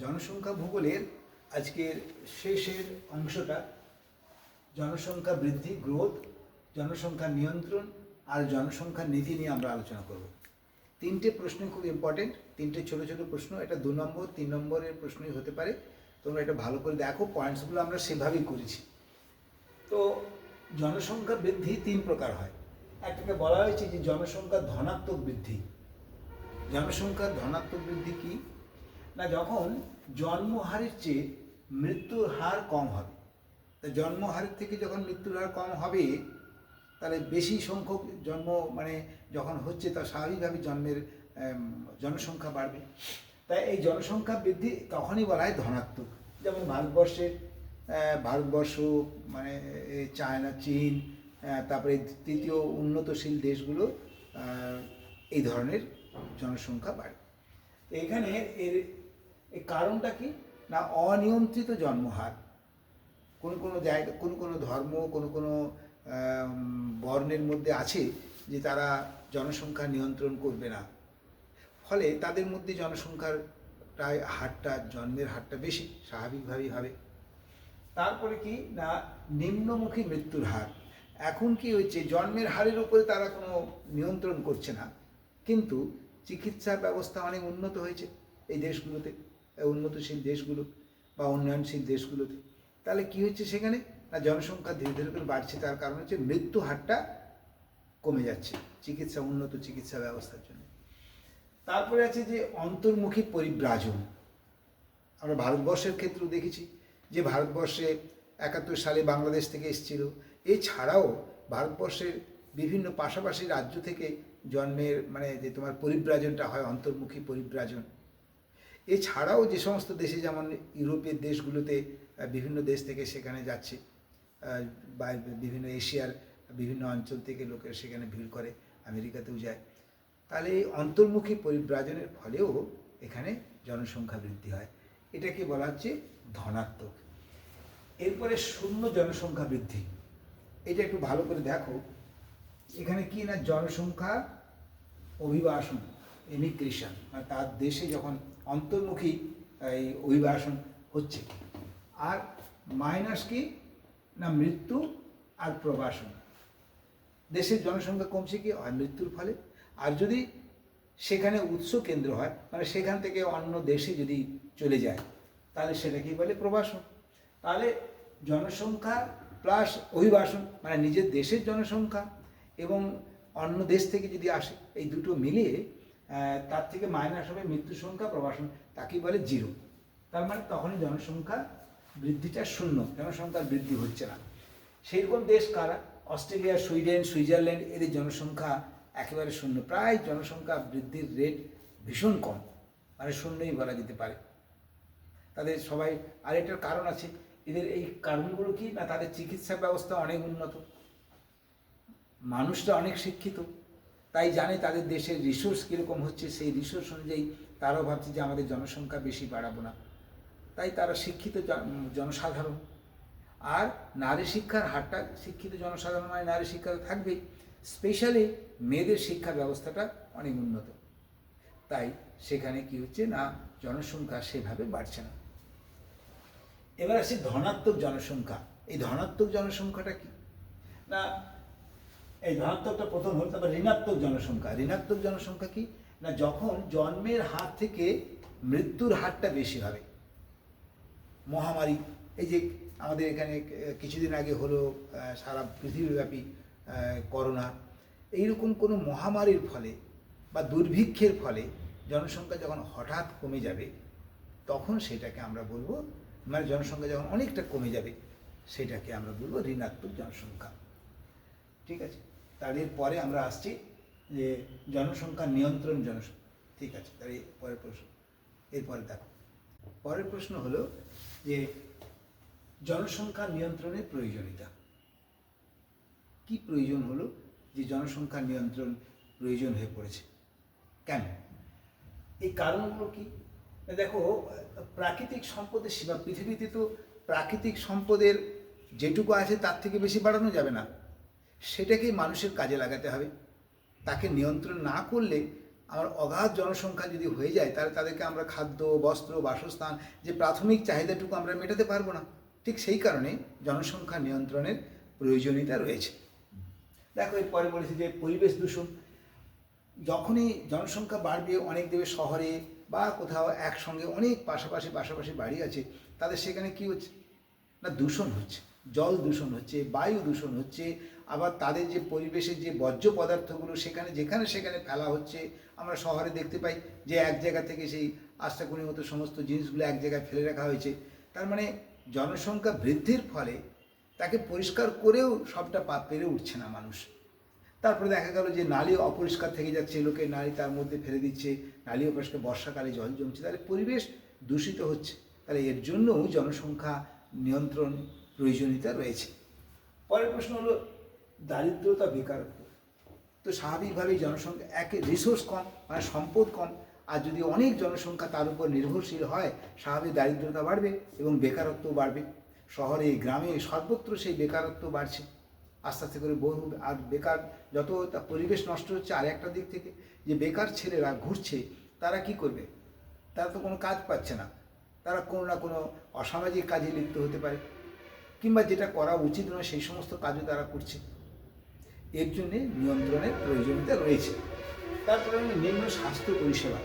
জনসংখ্যা ভূগোলের আজকের শেষের অংশটা, জনসংখ্যা বৃদ্ধি গ্রোথ জনসংখ্যা নিয়ন্ত্রণ আর জনসংখ্যা নীতি নিয়ে আমরা আলোচনা করব। তিনটে প্রশ্ন খুব ইম্পর্টেন্ট তিনটে ছোট ছোট প্রশ্ন, এটা দু নম্বর, তিন নম্বরের প্রশ্নই হতে পারে। তোমরা এটা ভালো করে দেখো পয়েন্টসগুলো আমরা সেভাবেই করেছি। তো জনসংখ্যা বৃদ্ধি তিন প্রকার হয়। একটাকে বলা হয়েছে যে জনসংখ্যা ধনাত্মক বৃদ্ধি। জনসংখ্যার ধনাত্মক বৃদ্ধি কি? না, যখন জন্মহারের চেয়ে মৃত্যুর হার কম হবে, তা জন্মহারের থেকে যখন মৃত্যুর হার কম হবে, তাহলে বেশি সংখ্যক জন্ম মানে যখন হচ্ছে, তা স্বাভাবিকভাবে জন্মের জনসংখ্যা বাড়বে। তাই এই জনসংখ্যা বৃদ্ধি তখনই বলা হয় ধনাত্মক। যেমন ভারতবর্ষের ভারতবর্ষ মানে চায়না, চীন তারপরে তৃতীয় উন্নতশীল দেশগুলো এই ধরনের জনসংখ্যা বাড়ে। এখানে এর এর কারণটা কি? না অনিয়ন্ত্রিত জন্মহার। কোনো কোনো জায়গা, কোনো কোনো ধর্ম, কোনো কোনো বর্ণের মধ্যে আছে যে তারা জনসংখ্যা নিয়ন্ত্রণ করবে না। ফলে তাদের মধ্যে জনসংখ্যার প্রায় হারটা, জন্মের হারটা বেশি, স্বাভাবিকভাবেই হবে। তারপরে কি? না, নিম্নমুখী মৃত্যুর হার। এখন কি হয়েছে? জন্মের হারের উপরে তারা কোনো নিয়ন্ত্রণ করছে না। কিন্তু চিকিৎসা ব্যবস্থা অনেক উন্নত হয়েছে এই দেশগুলোতে। এই উন্নতশীল দেশগুলো বা উন্নয়নশীল দেশগুলোতে। তাহলে কি হচ্ছে সেখানে? না, জনসংখ্যা ধীরে ধীরে করে বাড়ছে, তার কারণ হচ্ছে মৃত্যু হারটা কমে যাচ্ছে চিকিৎসা, উন্নত চিকিৎসা ব্যবস্থার জন্য। তারপরে আছে যে অন্তর্মুখী পরিব্রাজন আমরা ভারতবর্ষের ক্ষেত্রেও দেখেছি যে ভারতবর্ষে একাত্তর সালে বাংলাদেশ থেকে এসেছিল। এছাড়াও ভারতবর্ষের বিভিন্ন পাশাপাশি রাজ্য থেকে জন্মের মানে যে তোমার পরিব্রাজনটা হয়, অন্তর্মুখী পরিব্রাজন এছাড়াও যে সমস্ত দেশে যেমন ইউরোপের দেশগুলোতে বিভিন্ন দেশ থেকে সেখানে যাচ্ছে বা বিভিন্ন এশিয়ার বিভিন্ন অঞ্চল থেকে লোকের সেখানে ভিড় করে, আমেরিকাতেও যায়। তাহলে এই অন্তর্মুখী পরিব্রাজনের ফলেও এখানে জনসংখ্যা বৃদ্ধি হয়। এটাকে বলা হচ্ছে ধনাত্মক। এরপরে শূন্য জনসংখ্যা বৃদ্ধি। এটা একটু ভালো করে দেখো। এখানে কি না জনসংখ্যা? অভিবাসন এমিগ্রেশন মানে তার দেশে যখন অন্তর্মুখী এই অভিবাসন হচ্ছে আর মাইনাস কি? না মৃত্যু আর প্রবাসন। দেশের জনসংখ্যা কমছে কি? হয় মৃত্যুর ফলে। আর যদি সেখানে উৎস কেন্দ্র হয় মানে সেখান থেকে অন্য দেশে যদি চলে যায়, তাহলে সেটাকেই বলে? প্রবাসন। তাহলে জনসংখ্যা প্লাস অভিবাসন মানে নিজের দেশের জনসংখ্যা এবং অন্য দেশ থেকে যদি আসে, এই দুটো মিলিয়ে তার থেকে মাইনাস হবে মৃত্যু সংখ্যা প্রবাসন তাকেই বলে জিরো। তার মানে তখনই জনসংখ্যা বৃদ্ধিটা শূন্য জনসংখ্যার বৃদ্ধি হচ্ছে না। সেইরকম দেশ কারা? অস্ট্রেলিয়া, সুইডেন, সুইজারল্যান্ড, এদের জনসংখ্যা একেবারে শূন্য। প্রায় জনসংখ্যা বৃদ্ধির রেট ভীষণ কম মানে শূন্যই বলা যেতে পারে। তাদের সবাই, আর এটার কারণ আছে, এদের এই কারণগুলো কি? না, তাদের চিকিৎসা ব্যবস্থা অনেক উন্নত। মানুষরা অনেক শিক্ষিত। তাই জানে তাদের দেশের রিসোর্স কীরকম হচ্ছে, সেই রিসোর্স অনুযায়ী তারাও ভাবছে যে আমাদের জনসংখ্যা বেশি বাড়াবো না। তাই তারা শিক্ষিত জনসাধারণ। আর নারী শিক্ষার হারটা শিক্ষিত জনসাধারণ মানে নারী শিক্ষা তো থাকবেই। স্পেশালি মেয়েদের শিক্ষা ব্যবস্থাটা অনেক উন্নত। তাই সেখানে কি হচ্ছে না, জনসংখ্যা সেভাবে বাড়ছে না। এবার আসি ধনাত্মক জনসংখ্যা। এই ধনাত্মক জনসংখ্যাটা কি? না এই ধনাত্মকটা প্রথম হল, তারপর ঋণাত্মক জনসংখ্যা। ঋণাত্মক জনসংখ্যা কি? না, যখন জন্মের হার থেকে মৃত্যুর হারটা বেশি হবে। মহামারী, এই যে আমাদের এখানে কিছুদিন আগে হলো সারা পৃথিবীব্যাপী করোনা, এইরকম কোনো মহামারীর ফলে বা দুর্ভিক্ষের ফলে জনসংখ্যা যখন হঠাৎ কমে যাবে, তখন সেটাকে আমরা বলব মানে জনসংখ্যা যখন অনেকটা কমে যাবে, সেটাকে আমরা বলব ঋণাত্মক জনসংখ্যা। ঠিক আছে? তার পরে আমরা আসছি যে জনসংখ্যা নিয়ন্ত্রণ জনসংখ্যা ঠিক আছে তার পরের প্রশ্ন এরপরে দেখো। পরের প্রশ্ন হলো যে জনসংখ্যা নিয়ন্ত্রণের প্রয়োজনীয়তা। কি প্রয়োজন হলো যে জনসংখ্যা নিয়ন্ত্রণ প্রয়োজন হয়ে পড়েছে? কেন? এই কারণগুলো কি? দেখো, প্রাকৃতিক সম্পদের সীমা, পৃথিবীতে তো প্রাকৃতিক সম্পদের যেটুকু আছে তার থেকে বেশি বাড়ানো যাবে না। সেটাকেই মানুষের কাজে লাগাতে হবে। তাকে নিয়ন্ত্রণ না করলে আমার অগাধ জনসংখ্যা যদি হয়ে যায়, তাহলে তাদেরকে আমরা খাদ্য, বস্ত্র, বাসস্থান যে প্রাথমিক চাহিদাটুকু আমরা মেটাতে পারব না। ঠিক সেই কারণে জনসংখ্যা নিয়ন্ত্রণের প্রয়োজনীয়তা রয়েছে। দেখো, এরপরে বলেছি যে পরিবেশ দূষণ। যখনই জনসংখ্যা বাড়বে, অনেক দেবে শহরে বা কোথাও একসঙ্গে অনেক পাশাপাশি পাশাপাশি বাড়ি আছে, তাদের সেখানে কি হচ্ছে? না, দূষণ হচ্ছে। জল দূষণ হচ্ছে, বায়ু দূষণ হচ্ছে, আবার তাদের যে পরিবেশের যে বর্জ্য পদার্থগুলো সেখানে, যেখানে সেখানে ফেলা হচ্ছে, আমরা শহরে দেখতে পাই যে এক জায়গা থেকে সেই আস্তাকুনির মতো সমস্ত জিনিসগুলো এক জায়গায় ফেলে রাখা হয়েছে। তার মানে জনসংখ্যা বৃদ্ধির ফলে তাকে পরিষ্কার করেও সবটা পা, পেরে উঠছে না মানুষ। তারপরে দেখা গেল যে নালী অপরিষ্কার থেকে যাচ্ছে, লোকে নালী তার মধ্যে ফেলে দিচ্ছে নালী অপরিষ্কার বর্ষাকালে জল জমছে, তাহলে পরিবেশ দূষিত হচ্ছে। তাহলে এর জন্যও জনসংখ্যা নিয়ন্ত্রণ প্রয়োজনীয়তা রয়েছে। পরের প্রশ্ন হলো, দারিদ্রতা বেকারত্ব তো স্বাভাবিকভাবেই জনসংখ্যা একে রিসোর্স কম মানে সম্পদ কম, আর যদি অনেক জনসংখ্যা তার উপর নির্ভরশীল হয়, স্বাভাবিক দারিদ্রতা বাড়বে এবং বেকারত্ব বাড়বে। শহরে, গ্রামে সর্বত্র সেই বেকারত্ব বাড়ছে। আস্তে আস্তে করে বহু আর বেকার যত পরিবেশ নষ্ট হচ্ছে, আর একটা দিক থেকে যে বেকার ছেলেরা ঘুরছে, তারা কি করবে? তারা তো কোনো কাজ পাচ্ছে না। তারা কোনো না কোনো অসামাজিক কাজে লিপ্ত হতে পারে। কিংবা যেটা করা উচিত নয়, সেই সমস্ত কাজও তারা করছে। এর জন্যে নিয়ন্ত্রণের প্রয়োজনীয়তা রয়েছে। তারপরে নিম্ন স্বাস্থ্য পরিষেবা।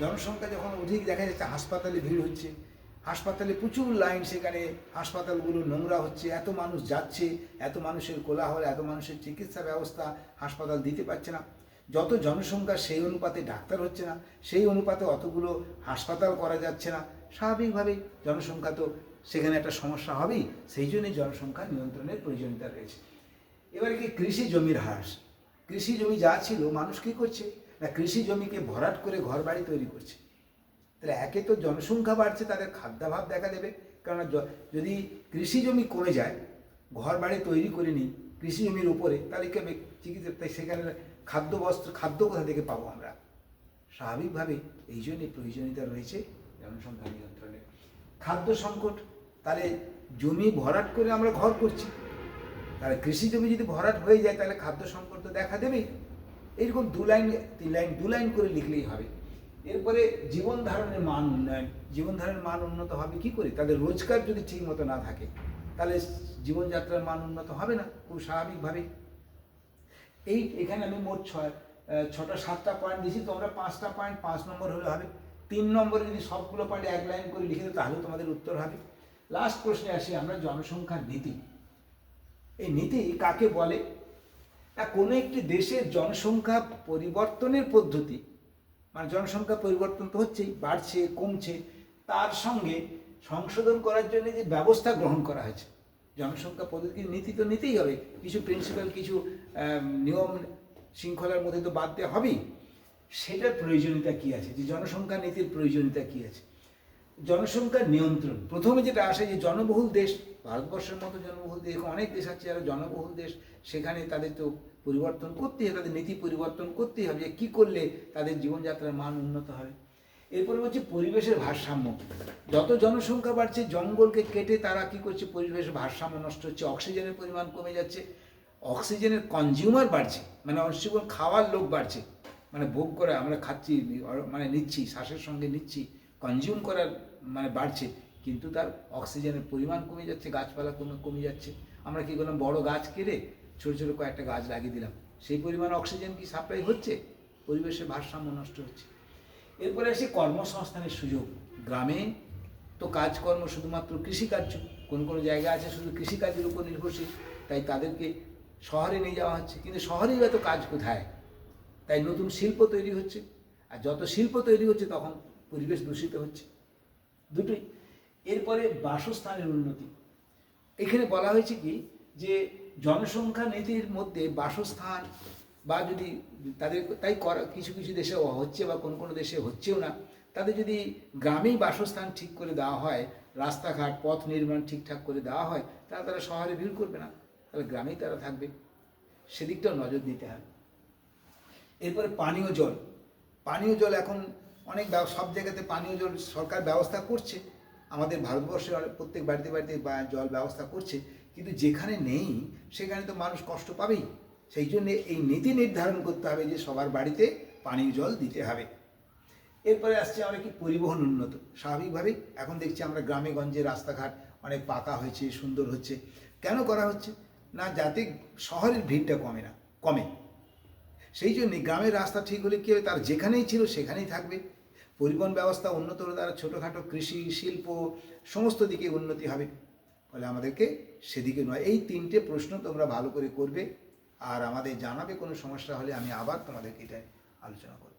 জনসংখ্যা যখন অধিক দেখা যাচ্ছে, হাসপাতালে ভিড় হচ্ছে, হাসপাতালে প্রচুর লাইন সেখানে, হাসপাতালগুলো নোংরা হচ্ছে, এত মানুষ যাচ্ছে, এত মানুষের কোলাহল, এত মানুষের চিকিৎসা ব্যবস্থা হাসপাতাল দিতে পারছে না। যত জনসংখ্যা সেই অনুপাতে ডাক্তার হচ্ছে না, সেই অনুপাতে অতগুলো হাসপাতাল করা যাচ্ছে না। স্বাভাবিকভাবেই জনসংখ্যা তো সেখানে একটা সমস্যা হবেই। সেই জন্যই জনসংখ্যা নিয়ন্ত্রণের প্রয়োজনীয়তা রয়েছে। এবারে কি কৃষি জমির হ্রাস কৃষি জমি যা ছিল, মানুষ কী করছে? না কৃষি জমিকে ভরাট করে ঘর বাড়ি তৈরি করছে? তাহলে একে তো জনসংখ্যা বাড়ছে, তাদের খাদ্যাভাব দেখা দেবে। কারণ যদি কৃষি জমি কমে যায় ঘর বাড়ি তৈরি করে নিই, কৃষি জমির উপরে, তাহলে কি হবে? চিকিৎসা, তাই সেখানে খাদ্য বস্ত্র, খাদ্য কোথা থেকে পাবো আমরা? স্বাভাবিকভাবে এই জন্যই প্রয়োজনীয়তা রয়েছে জনসংখ্যা নিয়ন্ত্রণে। খাদ্য সংকট তাহলে জমি ভরাট করে আমরা ঘর করছি। তাহলে কৃষি জমি যদি ভরাট হয়ে যায়, তাহলে খাদ্য সংকট তো দেখা দেবেই। এইরকম দু লাইন, তিন লাইন, দু লাইন করে লিখলেই হবে। এরপরে জীবন ধারণের মান উন্নয়ন। জীবন ধারণের মান উন্নত হবে কি করে? তাদের রোজগার যদি ঠিক মতো না থাকে, তাহলে জীবনযাত্রার মান উন্নত হবে না? খুব স্বাভাবিকভাবেই। এই এখানে আমি মোট ছয় ছটা, সাতটা পয়েন্ট দিয়েছি। তোমরা পাঁচটা পয়েন্ট পাঁচ নম্বর হলে হবে। তিন নম্বরে যদি সবগুলো পয়েন্ট এক লাইন করে লিখে তাহলে তোমাদের উত্তর হবে। লাস্ট প্রশ্নে আসি, আমরা জনসংখ্যার নীতি। এই নীতি কাকে বলে? না কোনো একটি দেশের জনসংখ্যা পরিবর্তনের পদ্ধতি মানে জনসংখ্যা পরিবর্তন তো হচ্ছেই, বাড়ছে, কমছে, তার সঙ্গে সংশোধন করার জন্য যে ব্যবস্থা গ্রহণ করা হয়েছে। জনসংখ্যা পদ্ধতির নীতি তো নিতেই হবে। কিছু প্রিন্সিপাল কিছু নিয়ম শৃঙ্খলার মধ্যে তো বাদ দেওয়া হবেই। সেটার প্রয়োজনীয়তা কী আছে? যে জনসংখ্যা নীতির প্রয়োজনীয়তা কী আছে? জনসংখ্যার নিয়ন্ত্রণ। প্রথমে যেটা আসে যে জনবহুল দেশ, ভারতবর্ষের মতো জনবহুল দেশ অনেক দেশ আছে যারা জনবহুল দেশ, সেখানে তাদের তো পরিবর্তন করতেই হবে, তাদের নীতি পরিবর্তন করতেই হবে যে কী করলে তাদের জীবনযাত্রার মান উন্নত হবে। এরপরে হচ্ছে পরিবেশের ভারসাম্য। যত জনসংখ্যা বাড়ছে, জঙ্গলকে কেটে তারা কি করছে, পরিবেশের ভারসাম্য নষ্ট হচ্ছে, অক্সিজেনের পরিমাণ কমে যাচ্ছে, অক্সিজেনের কনজিউমার বাড়ছে মানে অক্সিজেন খাওয়ার লোক বাড়ছে। মানে ভোগ করে, আমরা খাচ্ছি মানে নিচ্ছি, শ্বাসের সঙ্গে নিচ্ছি কনজিউম করার মানে বাড়ছে, কিন্তু তার অক্সিজেনের পরিমাণ কমে যাচ্ছে, গাছপালা কমে কমে যাচ্ছে। আমরা কি করলাম, বড় গাছ কেটে ছোটো ছোটো কয়েকটা গাছ লাগিয়ে দিলাম। সেই পরিমাণ অক্সিজেন কি সাপ্লাই হচ্ছে? পরিবেশের ভারসাম্য নষ্ট হচ্ছে। এরপরে আসি কর্মসংস্থানের সুযোগ। গ্রামে তো কাজকর্ম শুধুমাত্র কৃষিকার্য, কোন কোন জায়গা আছে শুধু কৃষিকাজের উপর নির্ভরশীল, তাই তাদেরকে শহরে নিয়ে যাওয়া হচ্ছে। কিন্তু শহরেই এত কাজ কোথায়? তাই নতুন শিল্প তৈরি হচ্ছে। আর যত শিল্প তৈরি হচ্ছে তখন পরিবেশ দূষিত হচ্ছে। দুটোই। এরপরে বাসস্থানের উন্নতি। এখানে বলা হয়েছে কি যে জনসংখ্যা নীতির মধ্যে বাসস্থান বা যদি তাদের তাই করা কিছু কিছু দেশে হচ্ছে বা কোনো কোনো দেশে হচ্ছেও না, তাদের যদি গ্রামেই বাসস্থান ঠিক করে দেওয়া হয়, রাস্তাঘাট, পথ নির্মাণ ঠিকঠাক করে দেওয়া হয়, তাহলে তারা শহরে ভিড় করবে না। তাহলে গ্রামেই তারা থাকবে। সেদিকটাও নজর দিতে হবে। এরপরে পানীয় জল। পানীয় জল এখন অনেক সব জায়গাতে পানীয় জল সরকার ব্যবস্থা করছে। আমাদের ভারতবর্ষে প্রত্যেক বাড়িতে বাড়িতে জল ব্যবস্থা করছে। কিন্তু যেখানে নেই, সেখানে তো মানুষ কষ্ট পাবেই। সেই জন্য এই নীতি নির্ধারণ করতে হবে যে সবার বাড়িতে পানীয় জল দিতে হবে। এরপরে আসছে আমরা কি পরিবহন উন্নত। স্বাভাবিকভাবেই এখন দেখছি আমরা গ্রামে গঞ্জে রাস্তাঘাট অনেক পাকা হয়েছে, সুন্দর হচ্ছে। কেন করা হচ্ছে? না, যাতে শহরের ভিড়টা কমে না, কমে। সেই জন্যে গ্রামের রাস্তা ঠিক হলে কী হবে? তার যেখানেই ছিল সেখানেই থাকবে। পরিবহন ব্যবস্থা উন্নত দ্বারা ছোটোখাটো কৃষি, শিল্প, সমস্ত দিকে উন্নতি হবে ফলে আমাদেরকে সেদিকে নয়। এই তিনটে প্রশ্ন তোমরা ভালো করে করবে আর আমাদের জানাবে কোনো সমস্যা হলে আমি আবার তোমাদেরকে এটাই আলোচনা করব।